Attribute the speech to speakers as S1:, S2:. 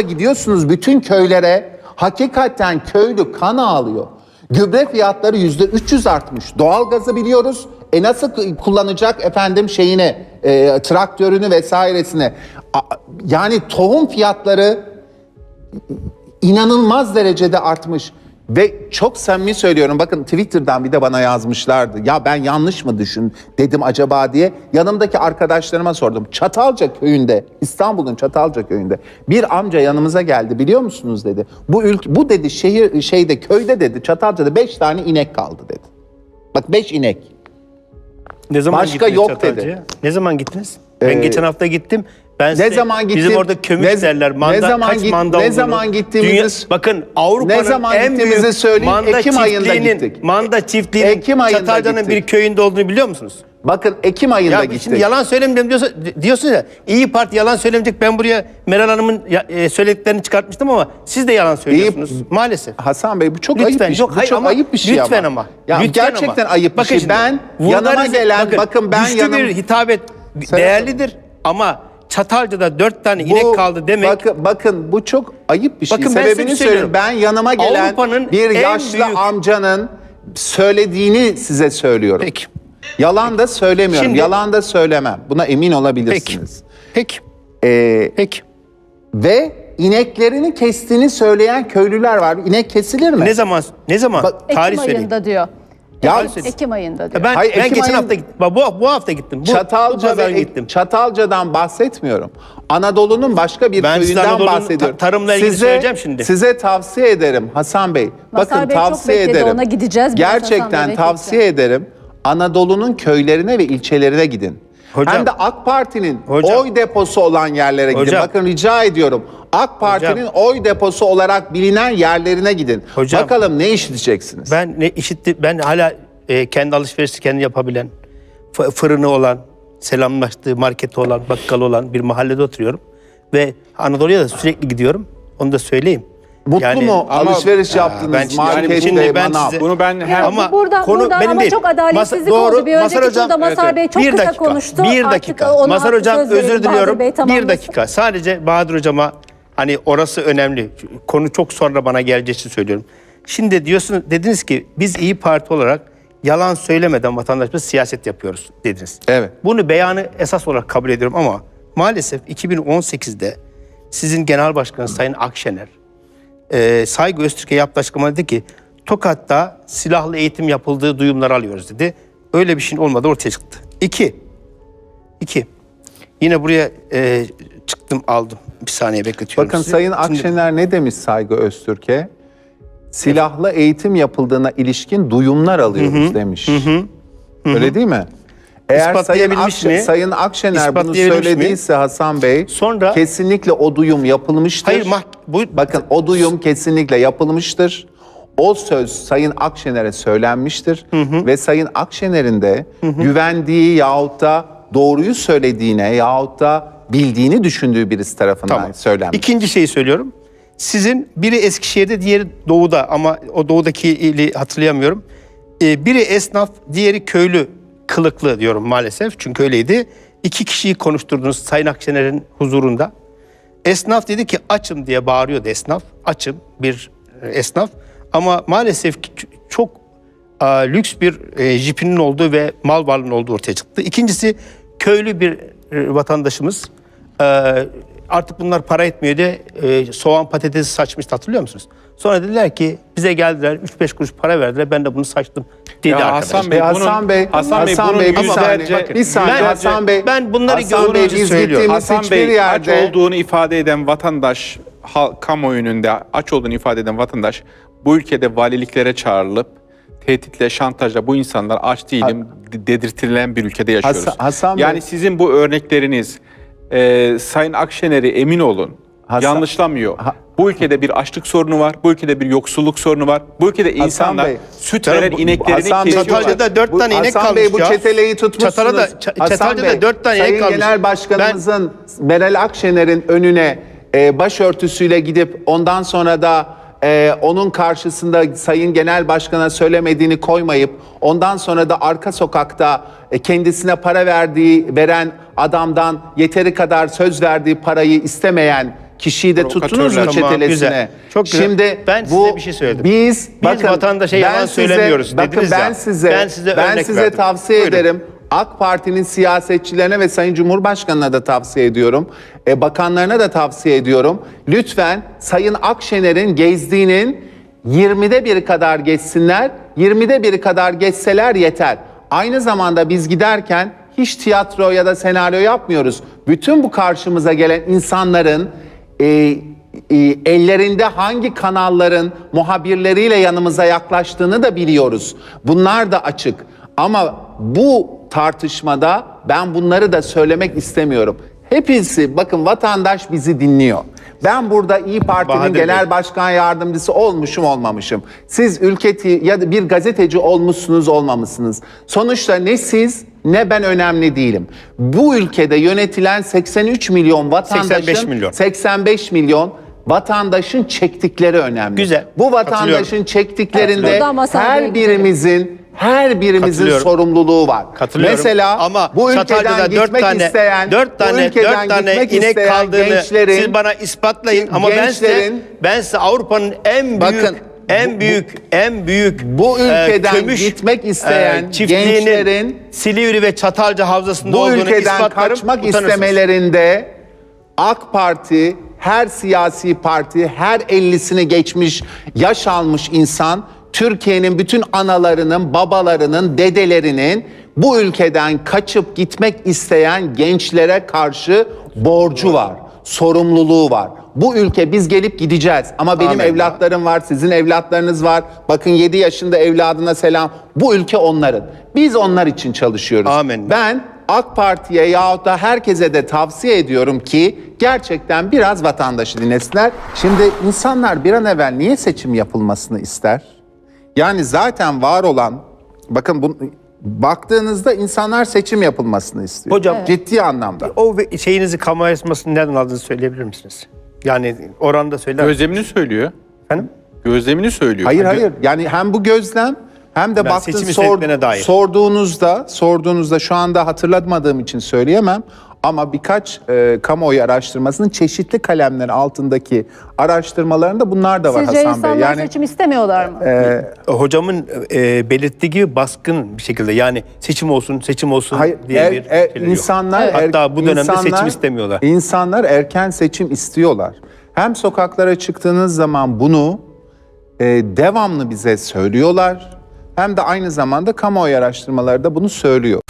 S1: gidiyorsunuz bütün köylere hakikaten köylü kan ağlıyor. Gübre fiyatları yüzde 300 artmış. Doğalgazı biliyoruz. E nasıl kullanacak efendim şeyine, e, traktörünü vesairesine. Yani tohum fiyatları inanılmaz derecede artmış. Ve çok samimi söylüyorum bakın Twitter'dan bir de bana yazmışlardı. Ya ben yanlış mı düşün dedim acaba diye. Yanımdaki arkadaşlarıma sordum. Çatalca köyünde İstanbul'un Çatalca köyünde bir amca yanımıza geldi biliyor musunuz dedi. Bu ülke bu dedi şehir şeyde köyde dedi Çatalca'da beş tane inek kaldı dedi. Bak beş inek.
S2: Ne zaman
S1: Başka
S2: gittiniz
S1: yok
S2: Çatalca'ya?
S1: dedi.
S2: Ne zaman gittiniz? Ben
S1: Ee,
S2: geçen hafta gittim. Ben size
S1: zaman gittin?
S2: Bizim orada kömür
S1: Ne-
S2: derler. Manda,
S1: ne zaman
S2: kaç
S1: git-
S2: manda
S1: ne zaman gittiğimizi-
S2: bakın Avrupa'nın
S1: Ne zaman
S2: en büyük
S1: söyleyin.
S2: manda
S1: Ekim ayında gittik.
S2: Manda çiftliğinin
S1: Ekim
S2: Çatalca'nın bir köyünde olduğunu biliyor musunuz?
S1: Bakın Ekim ayında
S2: Ya
S1: gittik.
S2: şimdi yalan söylemeyeceğim diyorsa, diyorsun ya. İyi Parti yalan söylemeyecek. Ben buraya Meral Hanım'ın e, söylediklerini çıkartmıştım ama siz de yalan söylüyorsunuz. Maalesef.
S1: Hasan Bey bu çok
S2: Lütfen,
S1: ayıp bir şey.
S2: yok,
S1: Bu
S2: hayır
S1: çok
S2: ama-
S1: ayıp bir şey
S2: lütfen
S1: ama.
S2: ama.
S1: Ya
S2: Lütfen
S1: gerçekten
S2: ama.
S1: ayıp bir
S2: Bakın
S1: şey.
S2: şimdi,
S1: Ben yanıma gelen bakın, ben
S2: güçlü
S1: yanım
S2: bir hitabet değerlidir ama Çatalca'da dört tane inek kaldı demek.
S1: Bakın, bakın bu çok ayıp bir şey.
S2: Bakın ben
S1: Sebebini
S2: bir şey
S1: söylüyorum. Ben yanıma gelen
S2: Avrupa'nın
S1: bir yaşlı
S2: büyük-
S1: amcanın söylediğini size söylüyorum.
S2: Peki.
S1: Yalan da söylemiyorum.
S2: Şimdi-
S1: Yalan da söylemem. Buna emin
S2: Peki.
S1: olabilirsiniz.
S2: Peki.
S1: Ee,
S2: Peki.
S1: ve ineklerini kestiğini söyleyen köylüler var. İnek kesilir mi?
S2: Ne zaman ne zaman
S1: Bak-
S2: tarih
S3: Ekim
S2: söyleyin.
S3: ayında diyor.
S1: Ya-
S3: Ekim, ayında diyor.
S2: Ben
S1: Hayır,
S2: ben
S1: Ekim
S2: geçen
S1: ayın-
S2: hafta gittim. Bak, Bu, bu hafta gittim. Bu, bu
S1: Çatalca
S2: pazar
S1: ve
S2: gittim.
S1: Çatalca'dan bahsetmiyorum. Anadolu'nun başka bir
S2: Ben size
S1: köyünden
S2: Anadolu'nun
S1: bahsediyorum.
S2: ta- tarımla ilgili söyleyeceğim şimdi.
S1: Size tavsiye ederim Hasan Bey.
S3: Mazhar
S1: Bakın
S3: Bey çok
S1: tavsiye
S3: bekledi,
S1: ederim.
S3: ona gideceğiz. Biraz Hasan
S1: Gerçekten
S3: Bey
S1: tavsiye ederim. Anadolu'nun köylerine ve ilçelerine gidin.
S2: Hocam.
S1: Hem de AK Parti'nin
S2: Hocam.
S1: oy deposu olan yerlere gidin.
S2: Hocam.
S1: Bakın rica ediyorum. AK Parti'nin oy deposu olarak bilinen yerlerine gidin.
S2: Hocam.
S1: Bakalım ne işiteceksiniz?
S2: Ben ne işitti ben hala e, kendi alışverişi kendi yapabilen, fı- fırını olan, selamlaştığı marketi olan, bakkalı olan bir mahallede oturuyorum ve Anadolu'ya da sürekli gidiyorum. Onu da söyleyeyim.
S1: Mutlu
S2: Yani-
S1: mu
S4: Ama-
S1: alışveriş yaptınız
S2: ben şimdi-
S1: markette,
S2: şimdi ben
S1: manav?
S2: size-
S4: Bunu ben hem
S2: Ama
S3: buradan,
S2: konu
S3: buradan
S2: benim
S3: ama
S2: değil.
S3: çok adaletsizlik
S2: Masa- doğru,
S3: oldu. Bir önceki
S2: Hocam-
S3: turda
S4: Evet,
S3: Bey çok
S2: bir
S3: kısa
S2: dakika,
S3: konuştu.
S2: Bir
S3: Artık
S2: dakika.
S3: ona
S2: Mazhar Hocam
S3: söz verin.
S2: özür
S3: Bahadır
S2: diliyorum.
S3: Bey
S2: bir
S3: tamamlasın.
S2: dakika. Sadece Bahadır Hocama hani orası önemli. Konu çok sonra bana geleceği için söylüyorum. Şimdi diyorsunuz dediniz ki biz İyi Parti olarak yalan söylemeden vatandaşımız siyaset yapıyoruz dediniz.
S1: Evet.
S2: Bunu beyanı esas olarak kabul ediyorum ama maalesef 2018'de sizin genel başkanınız Sayın Akşener e, Saygı Öztürk'e yaptığı açıklama dedi ki Tokat'ta silahlı eğitim yapıldığı duyumları alıyoruz dedi. Öyle bir şeyin olmadığı ortaya çıktı. İki, iki. Yine buraya e, çıktım aldım. Bir saniye bekletiyorum
S1: Bakın
S2: sizi.
S1: Sayın
S2: Şimdi-
S1: Akşener ne demiş Saygı Öztürk'e? Silahlı eğitim yapıldığına ilişkin duyumlar alıyoruz demiş. Öyle değil mi? Eğer Sayın, Akşe-
S2: mi?
S1: Sayın Akşener bunu
S2: İspatlayabilmiş mi?
S1: söylediyse Hasan Bey
S2: Sonra-
S1: kesinlikle o duyum yapılmıştır.
S2: Hayır, mah- bu-
S1: Bakın o duyum kesinlikle yapılmıştır. O söz Sayın Akşener'e söylenmiştir ve Sayın Akşener'in de güvendiği yahut da doğruyu söylediğine yahut da bildiğini düşündüğü birisi tarafından
S2: Tamam.
S1: söylenmiş.
S2: İkinci şeyi söylüyorum. Sizin biri Eskişehir'de, diğeri Doğu'da ama o Doğu'daki ili hatırlayamıyorum. Ee, biri esnaf, diğeri köylü kılıklı diyorum maalesef çünkü öyleydi. İki kişiyi konuşturdunuz Sayın Akşener'in huzurunda. Esnaf dedi ki açım diye bağırıyordu esnaf. Açım bir e, esnaf. Ama maalesef ki çok e, lüks bir e, jipinin olduğu ve mal varlığının olduğu ortaya çıktı. İkincisi köylü bir e, vatandaşımız e, artık bunlar para etmiyor diye e, soğan patatesi saçmıştı hatırlıyor musunuz? Sonra dediler ki bize geldiler 3-5 kuruş para verdiler ben de bunu saçtım dedi
S4: Ya
S2: arkadaş.
S4: Hasan Bey,
S1: Hasan
S4: bunun-
S1: Bey,
S4: Hasan Bey,
S1: Hasan
S4: bunun
S1: Bey, bir saniye, bir saniye
S2: Ben-
S1: Hasan Bey.
S2: ben bunları
S1: Hasan Bey, biz
S2: söylüyorum.
S4: Hasan Bey aç
S1: yerde
S4: olduğunu ifade eden vatandaş, halk, kamuoyu önünde aç olduğunu ifade eden vatandaş bu ülkede valiliklere çağrılıp tehditle, şantajla bu insanlar aç değilim de- dedirtilen bir ülkede yaşıyoruz.
S1: Hasan- Hasan Bey-
S4: yani sizin bu örnekleriniz e, Sayın Akşener'i emin olun
S1: Hasan-
S4: yanlışlamıyor.
S1: Ha-
S4: bu ülkede bir açlık sorunu var, bu ülkede bir yoksulluk sorunu var. Bu ülkede insanlar
S1: Bey,
S4: süt veren
S2: bu-
S4: ineklerini
S1: Hasan Bey,
S4: kesiyorlar.
S2: Çatalca'da dört
S1: Bu-
S2: tane inek
S1: Hasan
S2: kalmış
S1: Bey bu
S2: ya.
S1: çeteleyi tutmuşsunuz.
S2: Çatalca'da, Ç-
S1: Hasan
S2: Çatalca'da dört tane inek
S1: Sayın
S2: kalmış.
S1: Genel Başkanımızın Meral Akşener'in önüne e, başörtüsüyle gidip ondan sonra da e, onun karşısında Sayın Genel Başkan'a söylemediğini koymayıp ondan sonra da arka sokakta e, kendisine para verdiği veren adamdan yeteri kadar söz verdiği parayı istemeyen kişiyi de tuttunuz mu
S4: Provokatörler.
S2: Tamam, güzel. Çok güzel.
S1: Şimdi
S2: Ben
S1: bu,
S2: size bir şey söyledim.
S1: Biz,
S2: Biz vatandaşa yalan
S1: ben size-
S2: söylemiyoruz
S1: Bakın
S2: dediniz
S1: ben
S2: ya.
S1: size
S2: Ben size
S1: ben
S2: örnek
S1: size
S2: verdim.
S1: tavsiye
S2: Buyurun.
S1: ederim. AK Parti'nin siyasetçilerine ve Sayın Cumhurbaşkanı'na da tavsiye ediyorum. E, bakanlarına da tavsiye ediyorum. Lütfen Sayın Akşener'in gezdiğinin 20'de biri kadar geçsinler. 20'de biri kadar geçseler yeter. Aynı zamanda biz giderken hiç tiyatro ya da senaryo yapmıyoruz. Bütün bu karşımıza gelen insanların e, e, ellerinde hangi kanalların muhabirleriyle yanımıza yaklaştığını da biliyoruz. Bunlar da açık. Ama bu tartışmada ben bunları da söylemek istemiyorum. Hepsi bakın vatandaş bizi dinliyor. Ben burada İyi Parti'nin
S2: Bahadır
S1: genel
S2: Bey.
S1: başkan yardımcısı olmuşum olmamışım. Siz ülketi ya da bir gazeteci olmuşsunuz olmamışsınız. Sonuçta ne siz ne ben önemli değilim. Bu ülkede yönetilen 83 milyon vatandaşın
S2: 85 milyon.
S1: 85 milyon vatandaşın çektikleri önemli.
S2: Güzel.
S1: Bu vatandaşın çektiklerinde her birimizin her birimizin
S2: Katılıyorum.
S1: sorumluluğu var.
S2: Katılıyorum.
S1: Mesela
S2: Ama
S1: bu
S2: Çatalca'da
S1: ülkeden
S2: dört
S1: gitmek
S2: tane,
S1: isteyen,
S2: dört
S1: bu
S2: tane,
S1: ülkeden
S2: dört tane
S1: gitmek
S2: inek
S1: isteyen
S2: kaldığını
S1: gençlerin,
S2: siz bana ispatlayın ama ben size
S1: gençlerin-
S2: ben size Avrupa'nın en büyük
S1: Bakın,
S2: en
S1: bu-
S2: büyük en büyük
S1: bu
S2: e,
S1: ülkeden
S2: kömüş,
S1: gitmek isteyen
S2: e, çiftliğinin
S1: gençlerin
S2: Silivri ve Çatalca havzasında
S1: bu
S2: olduğunu
S1: ülkeden
S2: ispatlarım.
S1: kaçmak
S2: utanırsınız.
S1: istemelerinde AK Parti, her siyasi parti, her 50'sini geçmiş, yaş almış insan Türkiye'nin bütün analarının, babalarının, dedelerinin bu ülkeden kaçıp gitmek isteyen gençlere karşı borcu var, sorumluluğu var. Bu ülke biz gelip gideceğiz ama benim
S2: Amin.
S1: evlatlarım var, sizin evlatlarınız var. Bakın 7 yaşında evladına selam. Bu ülke onların. Biz onlar için çalışıyoruz.
S2: Amin.
S1: Ben AK Parti'ye yahut da herkese de tavsiye ediyorum ki gerçekten biraz vatandaşı dinlesinler. Şimdi insanlar bir an evvel niye seçim yapılmasını ister? Yani zaten var olan, bakın bu, baktığınızda insanlar seçim yapılmasını istiyor.
S2: Hocam- Evet.
S1: Ciddi anlamda.
S2: O şeyinizi kamu yarışmasını nereden aldığınızı söyleyebilir misiniz? Yani oranda söyler?
S4: Gözlemini söylüyor.
S2: Efendim?
S4: Gözlemini söylüyor.
S1: Hayır hayır. Yani hem bu gözlem hem de
S2: Ben
S1: baktın sor-
S2: dair.
S1: sorduğunuzda sorduğunuzda şu anda hatırlatmadığım için söyleyemem ama birkaç e, kamuoyu araştırmasının çeşitli kalemlerin altındaki araştırmalarında bunlar da var
S3: Sizce
S1: Hasan Bey.
S3: insanlar
S1: Yani
S3: seçim istemiyorlar mı?
S2: Hocamın e, belirttiği gibi baskın bir şekilde yani seçim olsun seçim olsun
S1: Hayır,
S2: diye
S1: er-
S2: bir
S1: er-
S2: yok.
S1: insanlar er-
S2: Hatta bu dönemde
S1: insanlar-
S2: seçim istemiyorlar.
S1: İnsanlar erken seçim istiyorlar. Hem sokaklara çıktığınız zaman bunu e, devamlı bize söylüyorlar hem de aynı zamanda kamuoyu araştırmaları da bunu söylüyor.